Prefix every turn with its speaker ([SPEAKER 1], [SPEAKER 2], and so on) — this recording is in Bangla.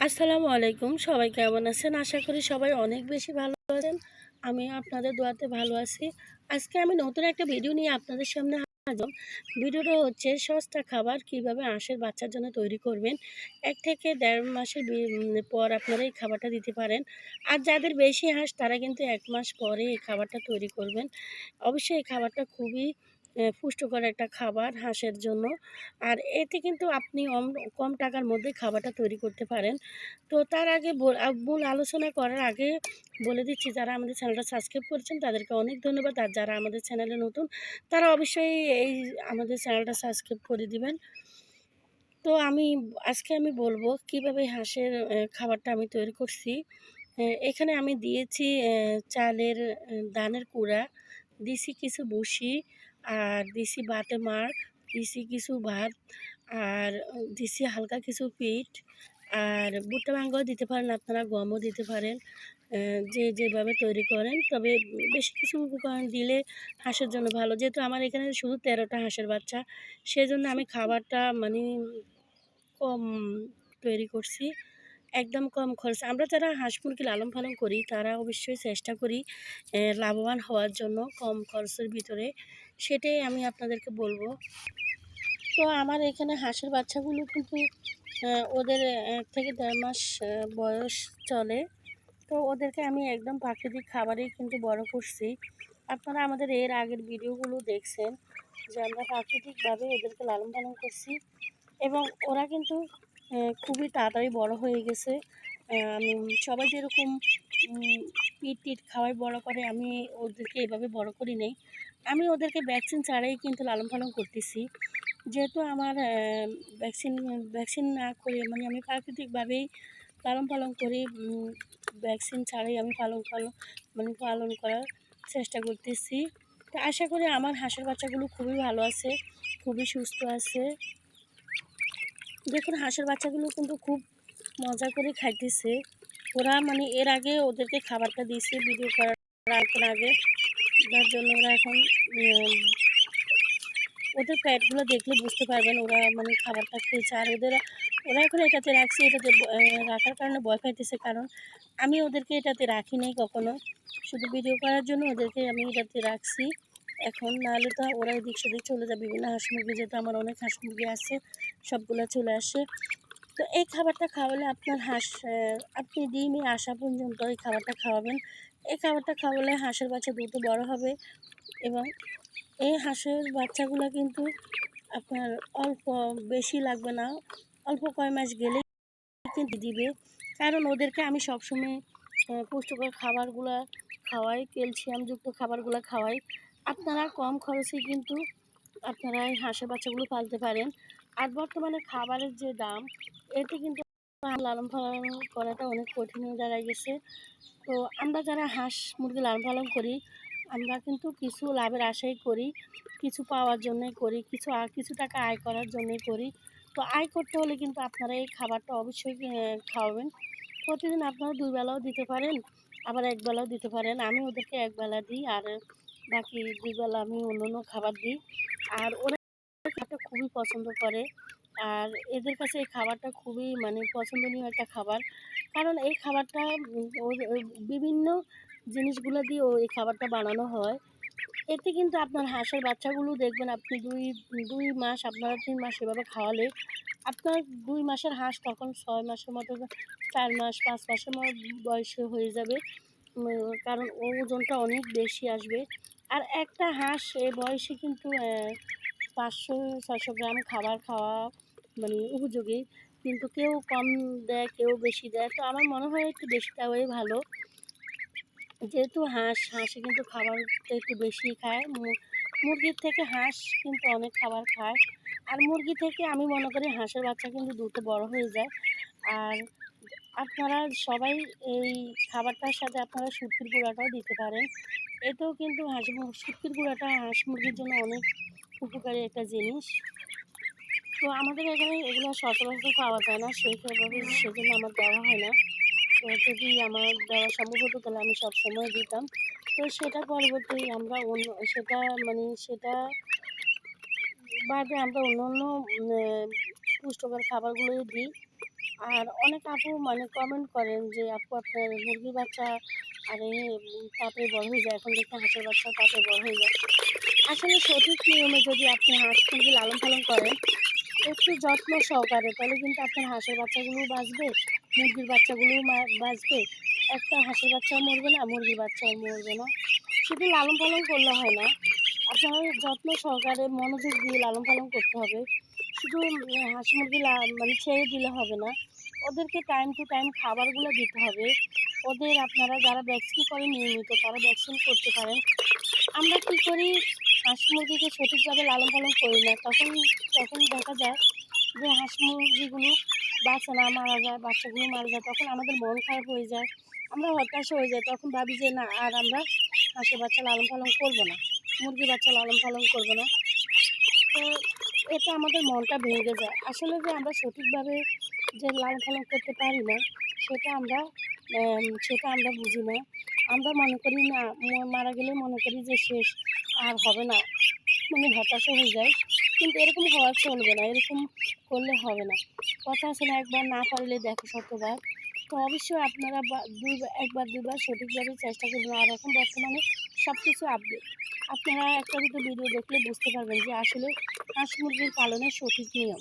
[SPEAKER 1] আসসালামু আলাইকুম। সবাই কেমন আছেন? আশা করি সবাই অনেক বেশি ভালো আছেন। আমি আপনাদের দোয়াতে ভালো আছি। আজকে আমি নতুন একটা ভিডিও নিয়ে আপনাদের সামনে হাজির। ভিডিওটা হচ্ছে সস্তা খাবার কীভাবে হাঁসের বাচ্চার জন্য তৈরি করবেন। এক থেকে দেড় মাসের পর আপনারা এই খাবারটা দিতে পারেন। আর যাদের বেশি হাঁস, তারা কিন্তু এক মাস পরে এই খাবারটা তৈরি করবেন। অবশ্যই এই খাবারটা খুবই পুষ্টিকর একটা খাবার হাঁসের জন্য। আর এতে কিন্তু আপনি কম টাকার মধ্যে খাবারটা তৈরি করতে পারেন। তো তার আগে মূল আলোচনা করার আগে বলে দিচ্ছি, যারা আমাদের চ্যানেলটা সাবস্ক্রাইব করেছেন, তাদেরকে অনেক ধন্যবাদ। আর যারা আমাদের চ্যানেলে নতুন, তারা অবশ্যই এই আমাদের চ্যানেলটা সাবস্ক্রাইব করে দিবেন। তো আমি, আজকে আমি বলব কীভাবে হাঁসের খাবারটা আমি তৈরি করছি। এখানে আমি দিয়েছি চালের দানের কুড়া, দিছি কিছু বসি আর দিছি বাটে মার দিছি কিছু ভাত আর দিছি হালকা কিছু পিঠ আর ভুট্টা ভাঙ্গাও দিতে পারেন, আপনারা গমও দিতে পারেন যে যেভাবে তৈরি করেন। তবে বেশি কিছু উপকরণ দিলে হাঁসের জন্য ভালো। যেহেতু আমার এখানে শুধু তেরোটা হাঁসের বাচ্চা, সেজন্য আমি খাবারটা মানে কম তৈরি করছি, একদম কম খরচ। আমরা যারা হাঁস মুরগি লালন পালন করি, তারা অবশ্যই চেষ্টা করি লাভবান হওয়ার জন্য কম খরচের ভিতরে সেটাই আমি আপনাদেরকে বলব। তো আমার এখানে হাঁসের বাচ্চাগুলো কিন্তু ওদের এক থেকে দেড় মাস বয়স চলে। তো ওদেরকে আমি একদম প্রাকৃতিক খাবারেই কিন্তু বড় করছি। আপনারা আমাদের এর আগের ভিডিওগুলো দেখছেন যে আমরা প্রাকৃতিকভাবে ওদেরকে লালন পালন করছি এবং ওরা কিন্তু খুবই তাড়াতাড়ি বড় হয়ে গেছে। সবাই যেরকম পিট টিট খাওয়াই বড় করে, আমি ওদেরকে এভাবে বড় করি নেই। আমি ওদেরকে ভ্যাকসিন ছাড়াই কিন্তু লালন পালন করতেছি। যেহেতু আমার ভ্যাকসিন ভ্যাকসিন না করে মানে আমি প্রাকৃতিকভাবেই লালন পালন করি ভ্যাকসিন ছাড়াই আমি পালন পালন মানে পালন করার চেষ্টা করতেছি। তো আশা করি আমার হাঁসের বাচ্চাগুলো খুবই ভালো আছে, খুবই সুস্থ আছে। দেখুন, হাঁসের বাচ্চাগুলো কিন্তু খুব মজা করে খাইতেছে। ওরা মানে এর আগে ওদেরকে খাবারটা দিয়েছে ভিডিও করার আগে। যার জন্য ওরা এখন ওদের প্যাটগুলো দেখলে বুঝতে পারবেন ওরা মানে খাবারটা খেয়েছে। আর ওদের, ওরা এখন এটাতে রাখছি, এটাতে রাখার কারণে ভয় পাইতেছে। কারণ আমি ওদেরকে এটাতে রাখি নাই কখনো। শুধু ভিডিও করার জন্য ওদেরকে আমি এটাতে রাখছি। এখন নাহলে তো ওরা এদিক সেদিক চলে যাবে। বিভিন্ন হাঁস মুরগি, যেহেতু আমার অনেক হাঁস মুরগি আছে, সবগুলো চলে আসে। তো এই খাবারটা খাওয়ালে আপনার হাঁস আপনি ডিমে আসা পর্যন্ত এই খাবারটা খাওয়াবেন। এই খাবারটা খাওয়ালে হাঁসের বাচ্চা দ্রুত বড় হবে এবং এই হাঁসের বাচ্চাগুলো কিন্তু আপনার অল্প বেশি লাগবে না, অল্প কয় মাস গেলেই কিন্তু দিবে। কারণ ওদেরকে আমি সবসময় পুষ্টিকর খাবারগুলো খাওয়াই, ক্যালসিয়ামযুক্ত খাবারগুলো খাওয়াই। আপনারা কম খরচে কিন্তু আপনারা এই হাঁসের বাচ্চাগুলো পালতে পারেন। আর বর্তমানে খাবারের যে দাম, এতে কিন্তু লালন পালন করাটা অনেক কঠিন হয়ে দাঁড়ায় গেছে। তো আমরা যারা হাঁস মুরগি লালন পালন করি, আমরা কিন্তু কিছু লাভের আশাই করি, কিছু পাওয়ার জন্যই করি, কিছু কিছু টাকা আয় করার জন্যই করি। তো আয় করতে হলে কিন্তু আপনারা এই খাবারটা অবশ্যই খাওয়াবেন। প্রতিদিন আপনারা দুই বেলাও দিতে পারেন, আবার এক বেলাও দিতে পারেন। আমি ওদেরকে এক বেলা দিই, আর বাকি দুই বেলা আমি অন্য অন্য খাবার দিই। আর ওরা খাবারটা খুবই পছন্দ করে। আর এদের কাছে এই খাবারটা খুবই মানে পছন্দনীয় একটা খাবার। কারণ এই খাবারটা বিভিন্ন জিনিসগুলো দিয়ে ও এই খাবারটা বানানো হয়। এতে কিন্তু আপনার হাঁসের বাচ্চাগুলো দেখবেন আপনি দুই দুই মাস, আপনারা তিন মাস এভাবে খাওয়ালে আপনার দুই মাসের হাঁস তখন ছয় মাসের মতো চার মাস, পাঁচ মাসের মতো বয়সে হয়ে যাবে। কারণ ওজনটা অনেক বেশি আসবে। আর একটা হাঁস এ বয়সে কিন্তু পাঁচশো ছশো গ্রাম খাবার খাওয়া মানে উপযোগী। কিন্তু কেউ কম দেয়, কেউ বেশি দেয়। তো আমার মনে হয় একটু বেশি দেওয়াই ভালো। যেহেতু হাঁস, হাঁসে কিন্তু খাবারটা একটু বেশি খায়। মুরগির থেকে হাঁস কিন্তু অনেক খাবার খায়। আর মুরগি থেকে আমি মনে করি হাঁসের বাচ্চা কিন্তু দ্রুত বড় হয়ে যায়। আর আপনারা সবাই এই খাবারটার সাথে আপনারা শুটকির গুঁড়াটাও দিতে পারেন। এতেও কিন্তু হাঁস শুটকির গুঁড়াটা হাঁস মুরগির জন্য অনেক উপকারী একটা জিনিস। তো আমাদের এখানে এগুলো সচরাচর পাওয়া যায় না সেইভাবে সেজন্য আমার দেওয়া হয় না। তো যদি আমার দেওয়া সম্ভব হতো তাহলে আমি সবসময় দিতাম। তো সেটা পরবর্তী আমরা অন্য সেটা মানে সেটা বাদে আমরা অন্য অন্য পুষ্টিকর খাবারগুলোই দিই। আর অনেক আপু মানে কমেন্ট করেন যে, আপু, আপনার মুরগি বাচ্চা, আরে তাড়াতাড়ি বড় হয়ে যায়। এখন দেখতে হাঁসের বাচ্চা তাড়াতাড়ি বড় হয়ে যায়। আসলে সঠিক নিয়মে যদি আপনি হাঁস মুরগি লালন পালন করেন, একটু যত্ন সহকারে, তাহলে কিন্তু আপনার হাঁসের বাচ্চাগুলোও বাঁচবে, মুরগির বাচ্চাগুলোও বাঁচবে। একটা হাঁসের বাচ্চাও মরবে না, মুরগির বাচ্চাও মরবে না। শুধু লালন পালন করলে হয় না, আপনার যত্ন সহকারে মনোযোগ দিয়ে লালন পালন করতে হবে। শুধু হাঁস মুরগি মানে ছেড়ে দিলে হবে না, ওদেরকে টাইম টু টাইম খাবারগুলো দিতে হবে। ওদের আপনারা যারা ভ্যাকসিন করেন নিয়মিত, তারা ভ্যাকসিন করতে পারেন। আমরা কী করি? হাঁস মুরগিকে সঠিকভাবে লালন পালন করি না। তখন তখন দেখা যায় যে হাঁস মুরগিগুলো বাচ্চা না মারা যায়, বাচ্চাগুলো মারা যায়, তখন আমাদের মন খারাপ হয়ে যায়, আমরা হতাশা হয়ে যায় তখন ভাবি যে না, আর আমরা হাঁসের বাচ্চা লালন পালন করব না, মুরগির বাচ্চা লালন পালন করব না। তো এটা আমাদের মনটা ভেঙে যায়। আসলে যে আমরা সঠিকভাবে যে লালন পালন করতে পারি না, সেটা আমরা সেটা আমরা বুঝি না। আমরা মনে করি না মারা গেলে মনে করি যে শেষ, আর হবে না। মানে হতাশা হয়ে যায়। কিন্তু এরকম হওয়া চলবে না, এরকম করলে হবে না। কথা আছে না, একবার না পারলে দেখো শতবার। তো অবশ্যই আপনারা দুইবার একবার দুবার সঠিকভাবে চেষ্টা করবেন। আর এখন বর্তমানে সব কিছু আপডেট আপনারা একটা দুটো ভিডিও দেখলে বুঝতে পারবেন যে আসলে হাঁস মুরগির পালনের সঠিক নিয়ম।